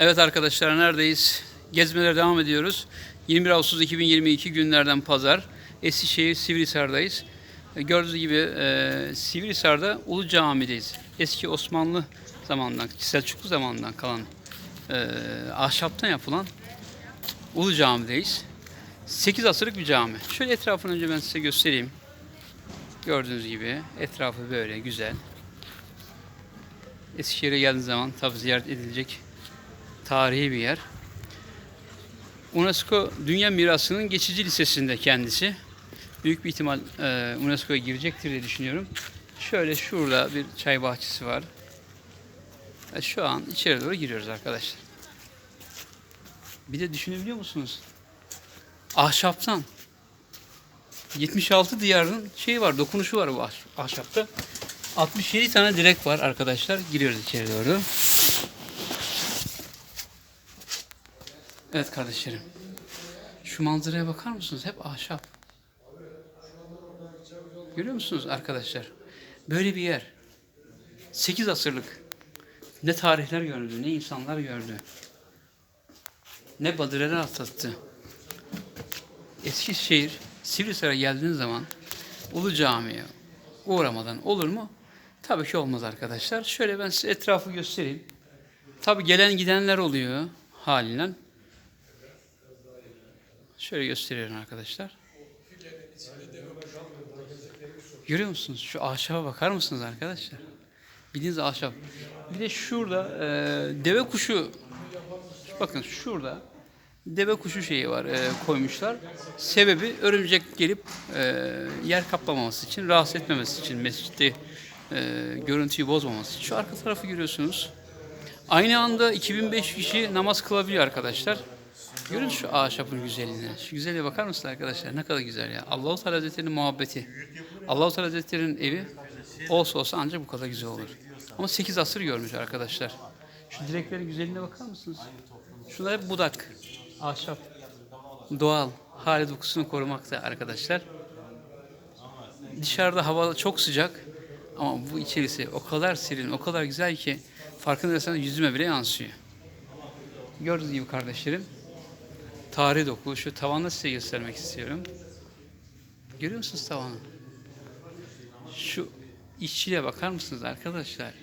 Evet arkadaşlar neredeyiz? Gezmelere devam ediyoruz. 21 Ağustos 2022 günlerden pazar. Eskişehir Sivrihisar'dayız. E, Gördüğünüz gibi e, Sivrihisar'da Ulu Cami'deyiz. Eski Osmanlı zamanından, Selçuklu zamanından kalan e, ahşaptan yapılan Ulu Cami'deyiz. 8 asırlık bir cami. Şöyle etrafını önce ben size göstereyim. Gördüğünüz gibi etrafı böyle güzel. Eskişehir'e geldiğiniz zaman tabi ziyaret edilecek tarihi bir yer. UNESCO Dünya Mirası'nın geçici listesinde kendisi. Büyük bir ihtimal e, UNESCO'ya girecektir diye düşünüyorum. Şöyle şurada bir çay bahçesi var. E, şu an içeri doğru giriyoruz arkadaşlar. Bir de düşünebiliyor musunuz? Ahşaptan 76 diyarın şeyi var, dokunuşu var bu ahş- ahşapta. 67 tane direk var arkadaşlar. Giriyoruz içeri doğru. Evet kardeşlerim. Şu manzaraya bakar mısınız? Hep ahşap. Görüyor musunuz arkadaşlar? Böyle bir yer. 8 asırlık. Ne tarihler gördü, ne insanlar gördü. Ne badireler atlattı. Eskişehir, Sivrisar'a geldiğiniz zaman Ulu Cami'ye uğramadan olur mu? Tabii ki olmaz arkadaşlar. Şöyle ben size etrafı göstereyim. Tabii gelen gidenler oluyor halinden. Şöyle gösteriyorum arkadaşlar. Görüyor musunuz? Şu ahşaba bakar mısınız arkadaşlar? Bildiğiniz ahşap. Bir de şurada e, deve kuşu bakın şurada deve kuşu şeyi var e, koymuşlar. Sebebi örümcek gelip e, yer kaplamaması için, rahatsız etmemesi için, mescitte e, görüntüyü bozmaması için. Şu arka tarafı görüyorsunuz. Aynı anda 2500 kişi namaz kılabiliyor arkadaşlar. Görün şu ahşapın güzelliğine. Şu güzelliğe bakar mısınız arkadaşlar? Ne kadar güzel ya. Allahu Teala Hazretleri'nin muhabbeti. Allahu Teala Hazretleri'nin evi olsa olsa ancak bu kadar güzel olur. Ama 8 asır görmüş arkadaşlar. Şu direklerin güzelliğine bakar mısınız? Şunlar hep budak. Ahşap. Doğal. Hali dokusunu korumakta arkadaşlar. Dışarıda hava çok sıcak ama bu içerisi o kadar serin, o kadar güzel ki farkındaysanız yüzüme bile yansıyor. Gördüğünüz gibi kardeşlerim tarihi doku şu tavanı size göstermek istiyorum. Görüyor musunuz tavanı? Şu işçiliğe bakar mısınız arkadaşlar?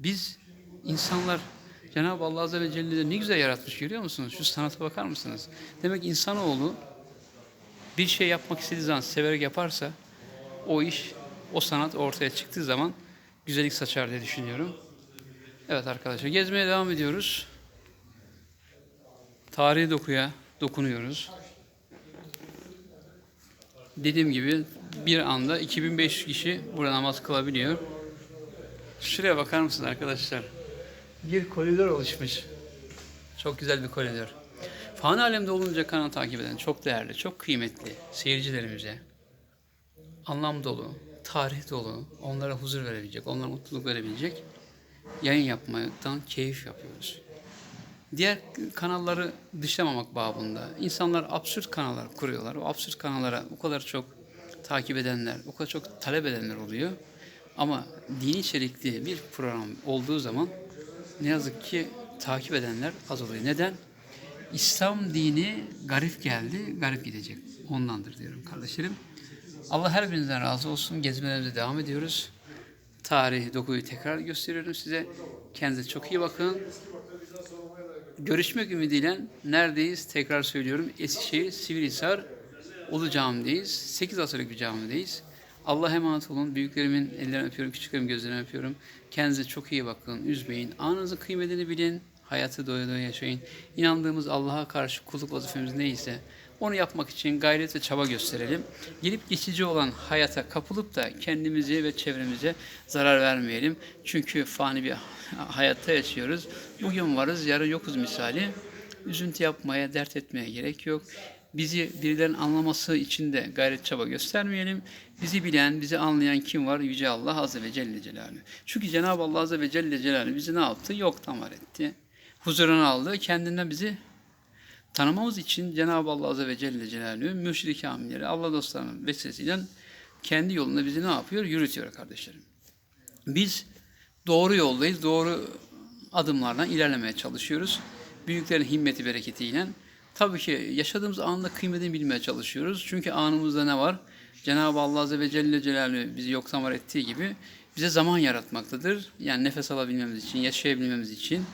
Biz insanlar Cenab-ı Allah Azze ve Celle de ne güzel yaratmış görüyor musunuz? Şu sanata bakar mısınız? Demek insanoğlu bir şey yapmak istediği zaman severek yaparsa o iş, o sanat ortaya çıktığı zaman güzellik saçar diye düşünüyorum. Evet arkadaşlar gezmeye devam ediyoruz. Tarihi dokuya dokunuyoruz. Dediğim gibi bir anda 2500 kişi burada namaz kılabiliyor. Şuraya bakar mısınız arkadaşlar? Bir koridor oluşmuş. Çok güzel bir koridor. Fani alemde olunca kanal takip eden çok değerli, çok kıymetli seyircilerimize anlam dolu, tarih dolu, onlara huzur verebilecek, onlara mutluluk verebilecek yayın yapmaktan keyif yapıyoruz. Diğer kanalları dışlamamak babında insanlar absürt kanallar kuruyorlar. O absürt kanallara o kadar çok takip edenler, o kadar çok talep edenler oluyor. Ama dini içerikli bir program olduğu zaman ne yazık ki takip edenler az oluyor. Neden? İslam dini garip geldi, garip gidecek. Ondandır diyorum kardeşlerim. Allah her birinizden razı olsun. Gezmelerimize devam ediyoruz. Tarihi dokuyu tekrar gösteriyorum size. Kendinize çok iyi bakın. Görüşmek ümidiyle neredeyiz? Tekrar söylüyorum. Eskişehir, Sivrihisar, Ulu Cami'deyiz. 8 asırlık bir camideyiz. Allah emanet olun. Büyüklerimin ellerinden öpüyorum, küçüklerimin gözlerinden öpüyorum. Kendinize çok iyi bakın, üzmeyin. Anınızın kıymetini bilin. Hayatı doya doya yaşayın. İnandığımız Allah'a karşı kulluk vazifemiz neyse onu yapmak için gayret ve çaba gösterelim. Gelip geçici olan hayata kapılıp da kendimize ve çevremize zarar vermeyelim. Çünkü fani bir hayatta yaşıyoruz. Bugün varız, yarın yokuz misali. Üzüntü yapmaya, dert etmeye gerek yok. Bizi birilerinin anlaması için de gayret çaba göstermeyelim. Bizi bilen, bizi anlayan kim var? Yüce Allah Azze ve Celle Celaluhu. Çünkü Cenab-ı Allah Azze ve Celle Celaluhu bizi ne yaptı? Yoktan var etti. Huzuruna aldı. Kendinden bizi tanımamız için Cenab-ı Allah Azze ve Celle Celaluhu mürşid-i kamilleri Allah dostlarının vesilesiyle kendi yolunda bizi ne yapıyor? Yürütüyor kardeşlerim. Biz doğru yoldayız, doğru adımlarla ilerlemeye çalışıyoruz. Büyüklerin himmeti bereketiyle. Tabii ki yaşadığımız anda kıymetini bilmeye çalışıyoruz. Çünkü anımızda ne var? Cenab-ı Allah Azze ve Celle Celaluhu bizi yoktan var ettiği gibi bize zaman yaratmaktadır. Yani nefes alabilmemiz için, yaşayabilmemiz için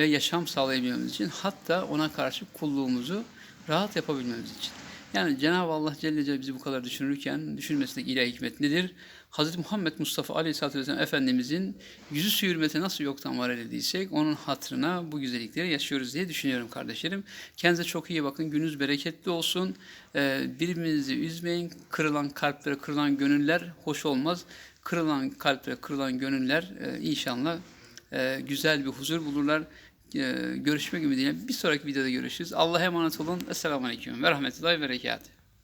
ve yaşam sağlayabilmemiz için hatta ona karşı kulluğumuzu rahat yapabilmemiz için. Yani Cenab-ı Allah Celle Celle bizi bu kadar düşünürken düşünmesindeki ilahi hikmet nedir? Hz. Muhammed Mustafa Aleyhisselatü Vesselam Efendimizin yüzü su hürmeti nasıl yoktan var edildiysek onun hatırına bu güzellikleri yaşıyoruz diye düşünüyorum kardeşlerim. Kendinize çok iyi bakın. Gününüz bereketli olsun. Ee, birbirinizi üzmeyin. Kırılan kalplere, kırılan gönüller hoş olmaz. Kırılan kalplere, kırılan gönüller e, inşallah e, güzel bir huzur bulurlar. E, görüşmek ümidiyle bir sonraki videoda görüşürüz. Allah'a emanet olun. Esselamu Aleyküm ve Rahmetullahi ve Berekatuhu.